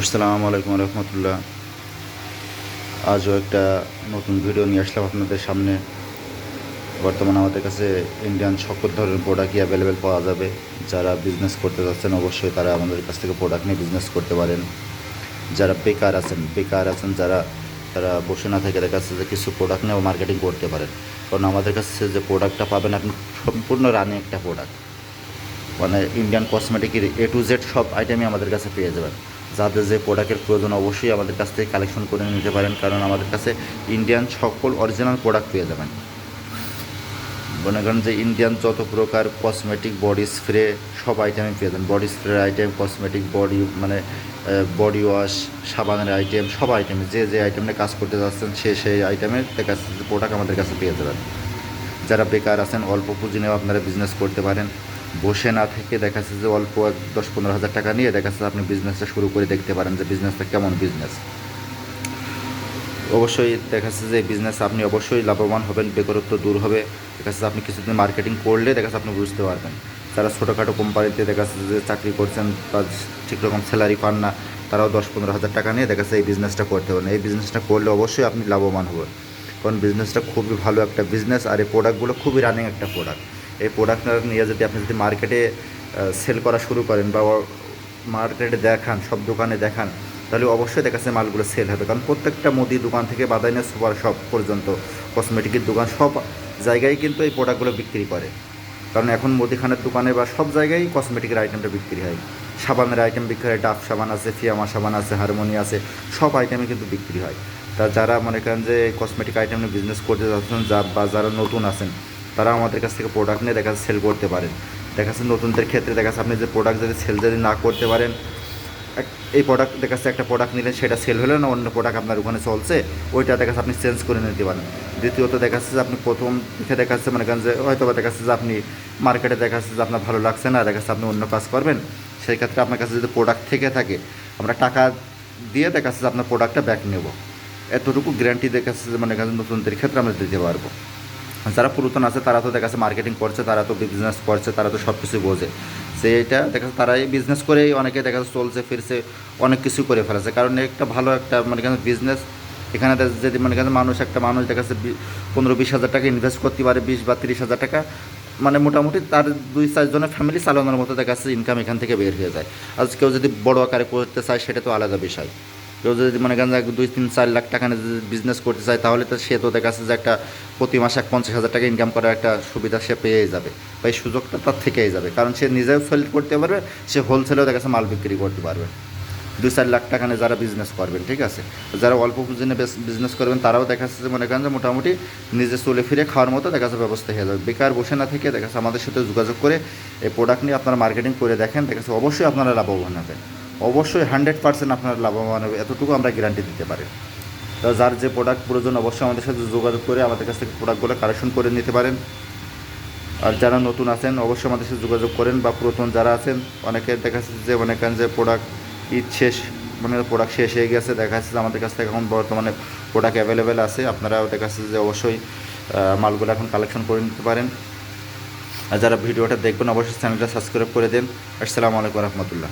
আসসালামু আলাইকুম রহমতুল্লাহ। আজও একটা নতুন ভিডিও নিয়ে আসলাম আপনাদের সামনে। বর্তমানে আমাদের কাছে ইন্ডিয়ান সকল ধরনের প্রোডাক্টই অ্যাভেলেবেল পাওয়া যাবে? যারা বিজনেস করতে যাচ্ছেন, অবশ্যই তারা আমাদের কাছ থেকে প্রোডাক্ট নিয়ে বিজনেস করতে পারেন। যারা বেকার আছেন বেকার আছেন, যারা, তারা বসে না থেকে দেখা যাচ্ছে যে কিছু প্রোডাক্ট নিয়ে মার্কেটিং করতে পারেন। কারণ আমাদের কাছে যে প্রোডাক্টটা পাবেন আপনি সম্পূর্ণ রানিং একটা প্রোডাক্ট মানে ইন্ডিয়ান কসমেটিকের এ টু জেড সব আইটেমই আমাদের কাছে পেয়ে যাবেন। যাদের যে প্রোডাক্টের প্রয়োজন অবশ্যই আমাদের কাছ থেকে কালেকশন করে নিতে পারেন, কারণ আমাদের কাছে ইন্ডিয়ান সকল অরিজিনাল প্রোডাক্ট পেয়ে যাবেন। মনে করেন যে ইন্ডিয়ান যত প্রকার কসমেটিক বডি স্প্রে সব আইটেমই পেয়ে যাবেন। Body spray item cosmetic body মানে বডি ওয়াশ সাবানের আইটেম সব আইটেম যে যে আইটেমে কাজ করতে যাচ্ছেন, সে সেই আইটেমের প্রোডাক্ট আমাদের কাছে পেয়ে যাবেন। যারা বেকার আছেন, অল্প পুঁজি নিয়েও আপনারা বিজনেস করতে পারেন। বসে না থেকে দেখা যাচ্ছে যে অল্প এক দশ পনেরো হাজার টাকা নিয়ে দেখা যাচ্ছে আপনি বিজনেসটা শুরু করে দেখতে পারেন যে বিজনেসটা কেমন বিজনেস অবশ্যই দেখা যাচ্ছে যে বিজনেস আপনি অবশ্যই লাভবান হবেন, বেকারত্ব দূর হবে। দেখা যাচ্ছে আপনি কিছুদিন মার্কেটিং করলে দেখা যাচ্ছে আপনি বুঝতে পারবেন। যারা ছোটোখাটো কোম্পানিতে দেখা যাচ্ছে যে চাকরি করছেন বা ঠিক রকম স্যালারি পান না, তারাও দশ পনেরো হাজার টাকা নিয়ে দেখা যাচ্ছে এই বিজনেসটা করতে পারেন এই বিজনেসটা করলে অবশ্যই আপনি লাভবান হবেন। কারণ বিজনেসটা খুবই ভালো একটা বিজনেস আর এই প্রোডাক্টগুলো খুবই রানিং একটা প্রোডাক্ট এই প্রোডাক্টটা নিয়ে যদি আপনি যদি মার্কেটে সেল করা শুরু করেন বা মার্কেটে দেখান, সব দোকানে দেখান, তাহলে অবশ্যই দেখা যাচ্ছে মালগুলো সেল হবে। কারণ প্রত্যেকটা মুদি দোকান থেকে বাদাইনে সুপার শপ পর্যন্ত কসমেটিকের দোকান, সব জায়গায় কিন্তু এই প্রোডাক্টগুলো বিক্রি করে। কারণ এখন মুদিখানের দোকানে বা সব জায়গায় কসমেটিকের আইটেমটা বিক্রি হয়। সাবানের আইটেম বিক্রি হয়, ডাব সাবান আছে, ফিয়ামা সাবান আছে, হারমোনি আছে, সব আইটেমই কিন্তু বিক্রি হয়। তা যারা মনে করেন যে কসমেটিক আইটেম নিয়ে বিজনেস করতে যাচ্ছেন, যা বা যারা নতুন আছেন তারা আমাদের কাছ থেকে প্রোডাক্ট নিয়ে দেখা সেল করতে পারেন দেখা যাচ্ছে নতুনদের ক্ষেত্রে দেখা যাচ্ছে আপনি যে প্রোডাক্ট যদি সেল যদি না করতে পারেন এই প্রোডাক্ট দেখা যাচ্ছে একটা প্রোডাক্ট নিলেন সেটা সেল হলো না অন্য প্রোডাক্ট আপনার ওখানে চলছে ওইটা দেখা যাচ্ছে আপনি চেঞ্জ করে নিতে পারেন দ্বিতীয়ত দেখা যাচ্ছে যে আপনি প্রথম দিকে দেখা যাচ্ছে মনে যে হয়তো বা দেখা যাচ্ছে যে আপনি মার্কেটে দেখা যাচ্ছে যে আপনার ভালো লাগছে না দেখা আপনি অন্য কাজ করবেন সেই ক্ষেত্রে আপনার কাছে যদি প্রোডাক্ট থেকে থাকে আমরা টাকা দিয়ে দেখা যাচ্ছে যে আপনার প্রোডাক্টটা ব্যাক নেব এতটুকু গ্যারান্টি দেখা যাচ্ছে মনে নতুনদের ক্ষেত্রে আমরা দিতে পারব যারা পুরাতন আছে, তারা তো দেখা যাচ্ছে মার্কেটিং করছে, তারা তো বিজনেস করছে, তারা তো সব কিছু বোঝে। সেইটা দেখা যাচ্ছে তারা বিজনেস করেই অনেকে দেখা যাচ্ছে চলছে, ফিরছে, অনেক কিছু করে ফেলেছে। কারণ একটা ভালো একটা মানে কেন বিজনেস এখানে যদি মনে করেন মানুষ, একটা মানুষ দেখা যাচ্ছে পনেরো বিশ হাজার টাকা ইনভেস্ট করতে পারে, বিশ বা তিরিশ হাজার টাকা মানে মোটামুটি তার দুই চারজনের ফ্যামিলি চালানোর মতো দেখা যাচ্ছে ইনকাম এখান থেকে বের হয়ে যায়। আজ কেউ যদি বড় আকারে করতে চায়, সেটা তো আলাদা বিষয়। কেউ যদি মনে করেন দুই, তিন, চার লাখ টাকা নিয়ে বিজনেস করতে চায়, তাহলে তো সে তো দেখা যাচ্ছে যে একটা প্রতি মাসে এক পঞ্চাশ হাজার টাকা ইনকাম করার একটা সুবিধা সে পেয়েই যাবে। বা এই সুযোগটা তার থেকেই যাবে। কারণ সে নিজেও সেল করতে পারবে, সে হোলসেলেও দেখা যাচ্ছে মাল বিক্রি করতে পারবে। দুই, চার লাখ টাকা নিয়ে যারা বিজনেস করবেন, ঠিক আছে? যারা অল্প পুঁজি নিয়ে বিজনেস করবেন, তারাও দেখা যাচ্ছে যে মনে করেন যে মোটামুটি নিজে চলে ফিরে খাওয়ার মতো দেখা যাচ্ছে ব্যবস্থা হয়ে যাবে। বেকার বসে না থেকে দেখা যাচ্ছে আমাদের সাথে যোগাযোগ করে এই প্রোডাক্ট নিয়ে আপনারা মার্কেটিং করে দেখেন, দেখা যাচ্ছে অবশ্যই আপনারা লাভবান হবেন। অবশ্যই হান্ড্রেড পার্সেন্ট আপনারা লাভবান হবে, এতটুকু আমরা গ্যারান্টি দিতে পারি। তো যার যে প্রোডাক্ট প্রয়োজন অবশ্যই আমাদের সাথে যোগাযোগ করে আমাদের কাছ থেকে প্রোডাক্টগুলো কালেকশন করে নিতে পারেন। আর যারা নতুন আছেন অবশ্যই আমাদের সাথে যোগাযোগ করেন বা পুরাতন যারা আছেন, অনেকে দেখা যাচ্ছে যে করেন যে প্রোডাক্ট ঈদ শেষ মানে প্রোডাক্ট শেষ হয়ে গেছে, দেখা যাচ্ছে যে আমাদের কাছ থেকে এখন বর্তমানে প্রোডাক্ট অ্যাভেলেবেল আছে, আপনারাও দেখা যাচ্ছে যে অবশ্যই মালগুলো এখন কালেকশন করে নিতে পারেন। আর যারা ভিডিওটা দেখবেন অবশ্যই চ্যানেলটা সাবস্ক্রাইব করে দেন। আসসালামু আলাইকুম রহমতুল্লাহ।